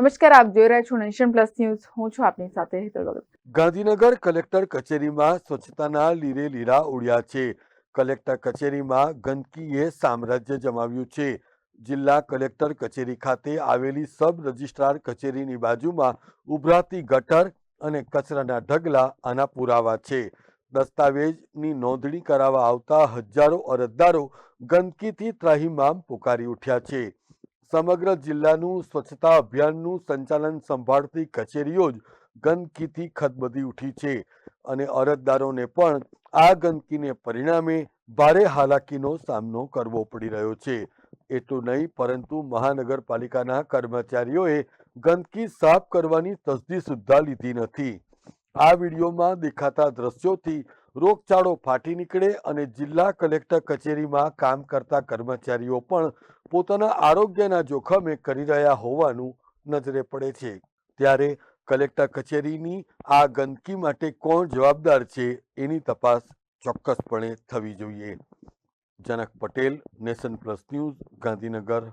નમસ્કાર, આપ જોઈ રહ્યા છો નેશન પ્લસ ન્યૂઝ. હું છું આપની સાથે હેતલ ભગત. ગાંધીનગર કલેક્ટર કચેરીમાં સ્વચ્છતાના લીરે લીરા ઉડ્યા છે. કલેક્ટર કચેરીમાં ગંદકીએ સામ્રાજ્ય જમાવ્યું છે. જિલ્લા કલેક્ટર કચેરી ખાતે આવેલી સબ રજિસ્ટ્રાર કચેરીની બાજુમાં ઉભરાતી ગટર અને કચરાના ઢગલા આના પુરાવા છે. દસ્તાવેજની નોંધણી કરાવવા આવતા હજારો અરજદારો ગંદકીથી ત્રાહિમામ પુકારી ઉઠ્યા છે. સમગ્ર જિલ્લાનું સ્વચ્છતા અભિયાનનું સંચાલન સંભાળતી કચેરીઓ જ ગંદકીથી ખદબદી ઉઠી છે. અને અરજદારોને પણ આ ગંદકીને પરિણામે ભારે હાલાકીનો સામનો કરવો પડી રહ્યો છે. એટલું નહીં, પરંતુ મહાનગરપાલિકાના કર્મચારીઓએ ગંદકી સાફ કરવાની તસદી સુદ્ધા લીધી નથી. આ વિડીયોમાં દેખાતા દ્રશ્યોથી રોગચાળો ફાટી નીકળે અને જિલ્લા કલેક્ટર કચેરીમાં કામ કરતા કર્મચારીઓ પણ પોતાના આરોગ્યના જોખમે કરી રહ્યા હોવાનું નજરે પડે છે. ત્યારે કલેક્ટર કચેરીની આ ગંદકી માટે કોણ જવાબદાર છે એની તપાસ ચોક્કસપણે થવી જોઈએ. Janak Patel, Nation Plus News, Gandhinagar.